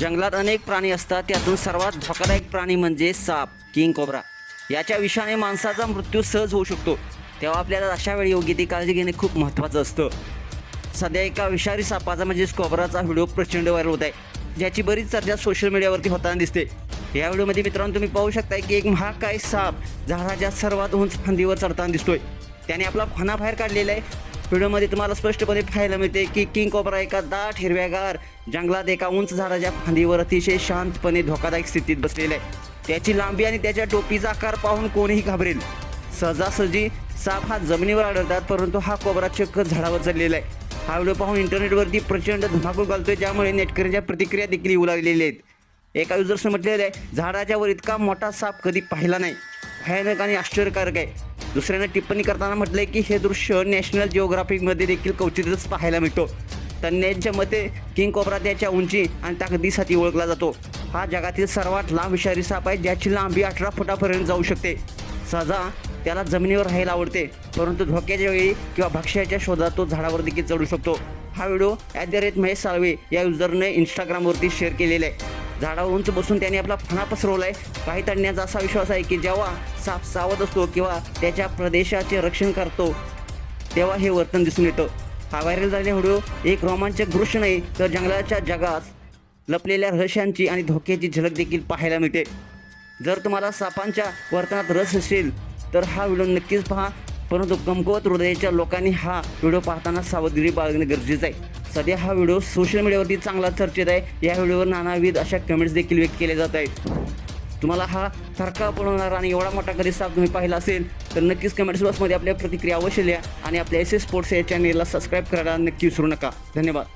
जंगलात अनेक प्राणी असतात त्यातून सर्वात धोकादायक प्राणी म्हणजे साप किंग कोबरा. याच्या विषाने माणसाचा मृत्यू सहज होऊ शकतो. तेव्हा आपल्याला अशा वेळी योग्य ती काळजी घेणे खूप महत्त्वाचं असतं. सध्या एका विषारी सापाचा म्हणजेच कोबराचा व्हिडिओ प्रचंड व्हायरल होत आहे ज्याची बरीच चर्चा सोशल मीडियावरती होताना दिसते. या व्हिडिओमध्ये मित्रांनो तुम्ही पाहू शकताय की एक महाकाय साप झाडाच्या सर्वात उंच फांदीवर चढताना दिसतोय. त्याने आपला फणा बाहेर काढलेला आहे व्हिडिओमध्ये तुम्हाला स्पष्टपणे पाहायला मिळते की किंग कोबरा एका दाट हिरव्यागार जंगलात एका उंच झाडाच्या फांदीवर अतिशय शांतपणे धोकादायक स्थितीत बसलेलं आहे. त्याची लांबी आणि त्याच्या टोपीचा आकार पाहून कोणीही घाबरेल. सहजासहजी साप हा जमिनीवर आढळतात परंतु हा कोबरा चक्क झाडावर चढलेला आहे. हा व्हिडिओ पाहून इंटरनेटवरती प्रचंड धमाकूळ घालतोय ज्यामुळे नेटकऱ्यांच्या प्रतिक्रिया देखील येऊ लागलेल्या आहेत. एका युजर्सने म्हटलेलं आहे झाडाच्या वर इतका मोठा साप कधी पाहिला नाही. भयानक आणि आश्चर्यकारक आहे. दुसऱ्यानं टिप्पणी करताना म्हटलं की हे दृश्य नॅशनल जिओग्राफिकमध्ये देखील क्वचितच पाहायला मिळतो. तज्ज्ञांच्या मते किंग कोब्रा त्याच्या उंची आणि ताकदीसाठी ओळखला जातो. हा जगातील सर्वात लांब विषारी साप आहे ज्याची लांबी अठरा फुटापर्यंत जाऊ शकते. सहजा त्याला जमिनीवर राहायला आवडते परंतु धोक्याच्या वेळी किंवा भक्ष्याच्या शोधात तो झाडावर देखील चढू शकतो. हा video at the rate Mahesh Salve या युजरने इंस्टाग्रामवरती शेअर केलेला आहे. झाडावर उंच बसून त्याने आपला फणा पसरवला आहे काही तज्ञांचा असा विश्वास आहे की जेव्हा साप सावध असतो किंवा त्याच्या प्रदेशाचे रक्षण करतो तेव्हा हे वर्तन दिसून येतं. हा व्हायरल झालेला व्हिडिओ एक रोमांचक दृश्य नाही तर जंगलाच्या जगात लपलेल्या रहस्यांची आणि धोक्याची झलक देखील पाहायला मिळते. जर तुम्हाला सापांच्या वर्तनात रस असेल तर हा व्हिडिओ नक्कीच पहा. परंतु कमकुवत हृदयाच्या लोकांनी हा व्हिडिओ पाहताना सावधगिरी बाळगणे गरजेचं आहे. सध्या हा व्हिडिओ सोशल मीडियावरती चांगला चर्चेत आहे. या व्हिडिओवर नानाविध अशा कमेंट्स देखील व्यक्त केले जात आहेत. तुम्हाला हा थरका बनवणारा आणि एवढा मोठा कधी साप तुम्ही पाहिला असेल तर नक्कीच कमेंट्स बॉक्समध्ये आपल्या प्रतिक्रिया अवश्य लिहा आणि आपल्या एस एस स्पोर्ट्स या चॅनेलला सबस्क्राईब करायला नक्की विसरू नका. धन्यवाद.